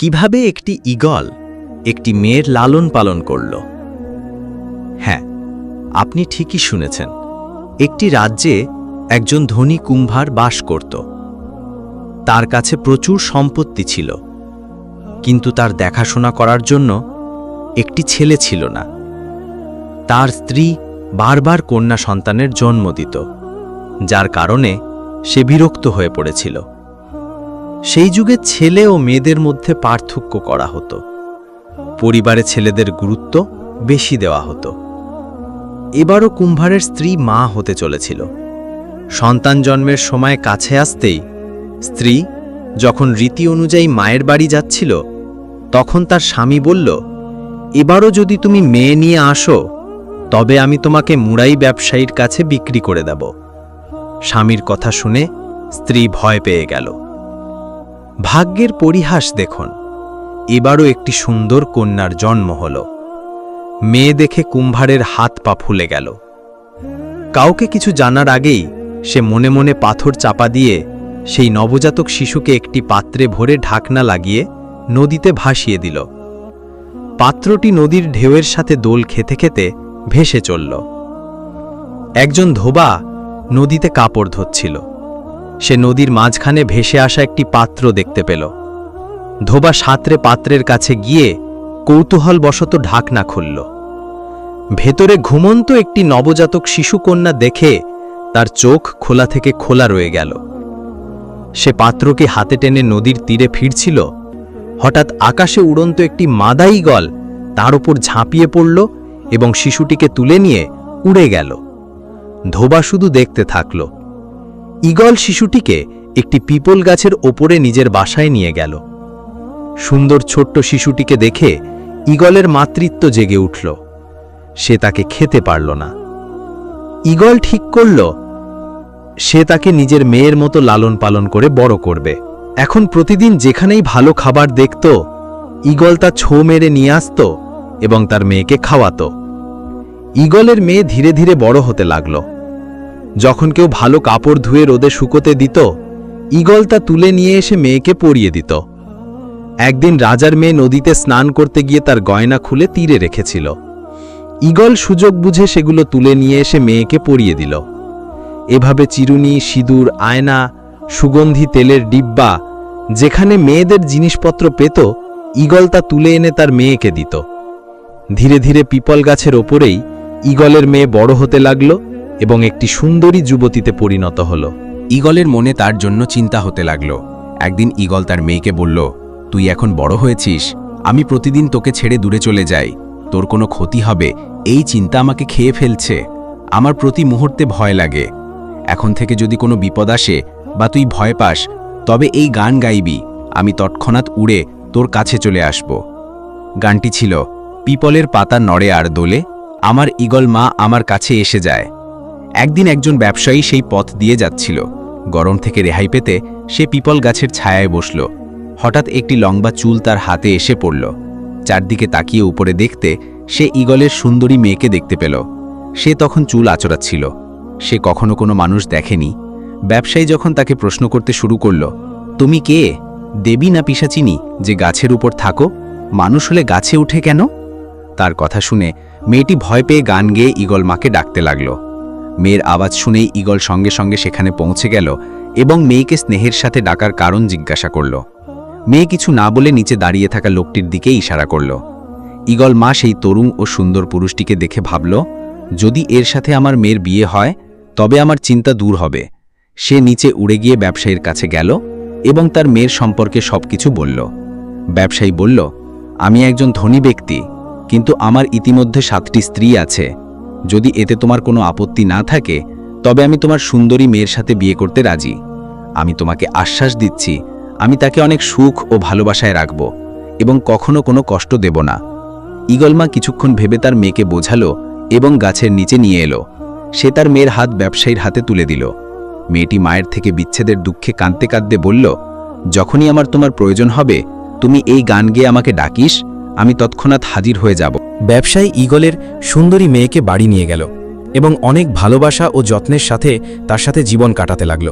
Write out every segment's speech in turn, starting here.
কীভাবে একটি ঈগল একটি মেয়ের লালন পালন করল? হ্যাঁ আপনি ঠিকই শুনেছেন, একটি রাজ্যে একজন ধনী কুম্ভার বাস করত। তার কাছে প্রচুর সম্পত্তি ছিল, কিন্তু তার দেখাশোনা করার জন্য একটি ছেলে ছিল না। তার স্ত্রী বারবার কন্যা সন্তানের জন্ম দিত, যার কারণে সে বিরক্ত হয়ে পড়েছিল। সেই যুগে ছেলে ও মেয়েদের মধ্যে পার্থক্য করা হতো। পরিবারে ছেলেদের গুরুত্ব বেশি দেওয়া হতো। এবারও কুম্ভারের স্ত্রী মা হতে চলেছিল। সন্তান জন্মের সময় কাছে আসতেই স্ত্রী যখন রীতি অনুযায়ী মায়ের বাড়ি যাচ্ছিল, তখন তার স্বামী বলল, এবারও যদি তুমি মেয়ে নিয়ে আসো, তবে আমি তোমাকে মুড়াই ব্যবসায়ীর কাছে বিক্রি করে দেব। স্বামীর কথা শুনে স্ত্রী ভয় পেয়ে গেল। ভাগ্যের পরিহাস দেখুন। এবারও একটি সুন্দর কন্যার জন্ম হল। মেয়ে দেখে কুম্ভারের হাত পা ফুলে গেল। কাউকে কিছু জানার আগেই সে মনে মনে পাথর চাপা দিয়ে সেই নবজাতক শিশুকে একটি পাত্রে ভরে ঢাকনা লাগিয়ে নদীতে ভাসিয়ে দিল। পাত্রটি নদীর ঢেউয়ের সাথে দোল খেতে খেতে ভেসে চলল। একজন ধোবা নদীতে কাপড় ধরছিল। সে নদীর মাঝখানে ভেসে আসা একটি পাত্র দেখতে পেল। ধোবা সাঁতরে পাত্রের কাছে গিয়ে কৌতূহলবশত ঢাকনা খুলল। ভেতরে ঘুমন্ত একটি নবজাতক শিশুকন্যা দেখে তার চোখ খোলা থেকে খোলা রয়ে গেল। সে পাত্রকে হাতে টেনে নদীর তীরে ফিরছিল। হঠাৎ আকাশে উড়ন্ত একটি মাদাই গল তার উপর ঝাঁপিয়ে পড়ল এবং শিশুটিকে তুলে নিয়ে উড়ে গেল। ধোবা শুধু দেখতে থাকল। ঈগল শিশুটিকে একটি পিপল গাছের ওপরে নিজের বাসায় নিয়ে গেল। সুন্দর ছোট্ট শিশুটিকে দেখে ঈগলের মাতৃত্ব জেগে উঠল। সে তাকে খেতে পারল না। ঈগল ঠিক করল, সে তাকে নিজের মেয়ের মতো লালন পালন করে বড় করবে। এখন প্রতিদিন যেখানেই ভালো খাবার দেখত, ঈগল তা ছো মেরে নিয়ে আসত এবং তার মেয়েকে খাওয়াত। ঈগলের মেয়ে ধীরে ধীরে বড় হতে লাগল। যখন কেউ ভালো কাপড় ধুয়ে রোদে শুকোতে দিত, ঈগল তা তুলে নিয়ে এসে মেয়েকে পরিয়ে দিত। একদিন রাজার মেয়ে নদীতে স্নান করতে গিয়ে তার গয়না খুলে তীরে রেখেছিল। ঈগল সুযোগ বুঝে সেগুলো তুলে নিয়ে এসে মেয়েকে পরিয়ে দিল। এভাবে চিরুনি, সিঁদুর, আয়না, সুগন্ধি, তেলের ডিব্বা, যেখানে মেয়েদের জিনিসপত্র পেত, ঈগল তা তুলে এনে তার মেয়েকে দিত। ধীরে ধীরে পিপল গাছের ওপরেই ঈগলের মেয়ে বড় হতে লাগল। এবং একটি সুন্দরী যুবতীতে পরিণত হল। ঈগলের মনে তার জন্য চিন্তা হতে লাগল। একদিন ঈগল তার মেয়েকে বলল, তুই এখন বড় হয়েছিস। আমি প্রতিদিন তোকে ছেড়ে দূরে চলে যাই। তোর কোনো ক্ষতি হবে। এই চিন্তা আমাকে খেয়ে ফেলছে। আমার প্রতি মুহূর্তে ভয় লাগে। এখন থেকে যদি কোনো বিপদ আসে বা তুই ভয় পাস, তবে এই গান গাইবি। আমি তৎক্ষণাৎ উড়ে তোর কাছে চলে আসব। গানটি ছিল, পিপলের পাতা নড়ে আর দোলে, আমার ঈগল মা আমার কাছে এসে যায়। একদিন একজন ব্যবসায়ী সেই পথ দিয়ে যাচ্ছিল। গরম থেকে রেহাই পেতে সে পিপল গাছের ছায়ায় বসল। হঠাৎ একটি লম্বা চুল তার হাতে এসে পড়ল। চারদিকে তাকিয়ে উপরে দেখতে সে ঈগলের সুন্দরী মেয়েকে দেখতে পেল। সে তখন চুল আচড়াচ্ছিল। সে কখনো কোনো মানুষ দেখেনি। ব্যবসায়ী যখন তাকে প্রশ্ন করতে শুরু করল, তুমি কে? দেবী না পিসাচিনি? যে গাছের উপর থাকো? মানুষ হলে গাছে উঠে কেন? তার কথা শুনে মেয়েটি ভয় পেয়ে গান গেয়ে ঈগল মাকে ডাকতে লাগল। মেয়ের আওয়াজ শুনেই ঈগল সঙ্গে সঙ্গে সেখানে পৌঁছে গেল এবং মেয়েকে স্নেহের সাথে ডাকার কারণ জিজ্ঞাসা করল। মেয়ে কিছু না বলে নিচে দাঁড়িয়ে থাকা লোকটির দিকে ইশারা করল। ঈগল মা সেই তরুণ ও সুন্দর পুরুষটিকে দেখে ভাবল, যদি এর সাথে আমার মেয়ের বিয়ে হয়, তবে আমার চিন্তা দূর হবে। সে নিচে উড়ে গিয়ে ব্যবসায়ীর কাছে গেল এবং তার মেয়ের সম্পর্কে সবকিছু বলল। ব্যবসায়ী বলল, আমি একজন ধনী ব্যক্তি, কিন্তু আমার ইতিমধ্যে সাতটি স্ত্রী আছে। যদি এতে তোমার কোনো আপত্তি না থাকে, তবে আমি তোমার সুন্দরী মেয়ের সাথে বিয়ে করতে রাজি। আমি তোমাকে আশ্বাস দিচ্ছি, আমি তাকে অনেক সুখ ও ভালোবাসায় রাখব এবং কখনো কোনো কষ্ট দেব না। ইগলমা কিছুক্ষণ ভেবে তার মেয়েকে বোঝালো এবং গাছের নিচে নিয়ে এলো। সে তার মেয়ের হাত ব্যবসায়ীর হাতে তুলে দিল। মেয়েটি মায়ের থেকে বিচ্ছেদের দুঃখে কাঁদতে কাঁদতে বলল, যখনই আমার তোমার প্রয়োজন হবে, তুমি এই গান গেয়ে আমাকে ডাকিস আমি তৎক্ষণাৎ হাজির হয়ে যাব। ব্যবসায়ী ঈগলের সুন্দরী মেয়েকে বাড়ি নিয়ে গেল এবং অনেক ভালোবাসা ও যত্নের সাথে তার সাথে জীবন কাটাতে লাগল।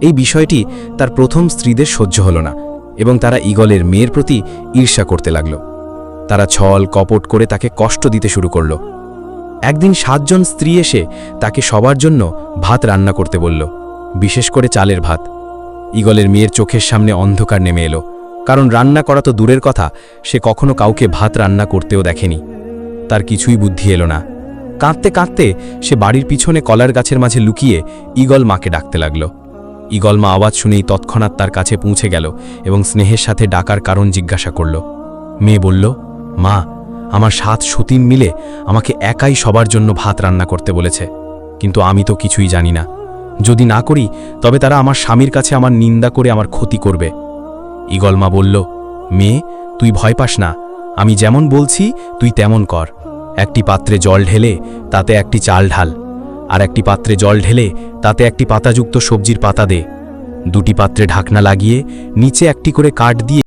এই বিষয়টি তার প্রথম স্ত্রীদের সহ্য হল না এবং তারা ঈগলের মেয়ের প্রতি ঈর্ষা করতে লাগল। তারা ছল, কপট করে তাকে কষ্ট দিতে শুরু করল। একদিন সাতজন স্ত্রী এসে তাকে সবার জন্য ভাত রান্না করতে বলল, বিশেষ করে চালের ভাত। ঈগলের মেয়ের চোখের সামনে অন্ধকার নেমে এলো। কারণ রান্না করা তো দূরের কথা, সে কখনো কাউকে ভাত রান্না করতেও দেখেনি। তার কিছুই বুদ্ধি এলো না। কাঁদতে কাঁদতে সে বাড়ির পিছনে কলার গাছের মাঝে লুকিয়ে ঈগল মাকে ডাকতে লাগল। ঈগল মা আওয়াজ শুনেই তৎক্ষণাৎ তার কাছে পৌঁছে গেল এবং স্নেহের সাথে ডাকার কারণ জিজ্ঞাসা করল। মেয়ে বলল, মা, আমার সাত সতীন মিলে আমাকে একাই সবার জন্য ভাত রান্না করতে বলেছে। কিন্তু আমি তো কিছুই জানি না। যদি না করি, তবে তারা আমার স্বামীর কাছে আমার নিন্দা করে আমার ক্ষতি করবে। ঈগলমা বলল, মেয়ে, তুই ভয় পাস না। আমি যেমন বলছি, তুই তেমন কর। একটি পাত্রে জল ঢেলে, তাতে একটি চাল ঢাল। আর একটি পাত্রে জল ঢেলে, তাতে একটি পাতাযুক্ত সবজির পাতা দে। দুটি পাত্রে ঢাকনা লাগিয়ে, নিচে একটি করে কাঠ দিয়ে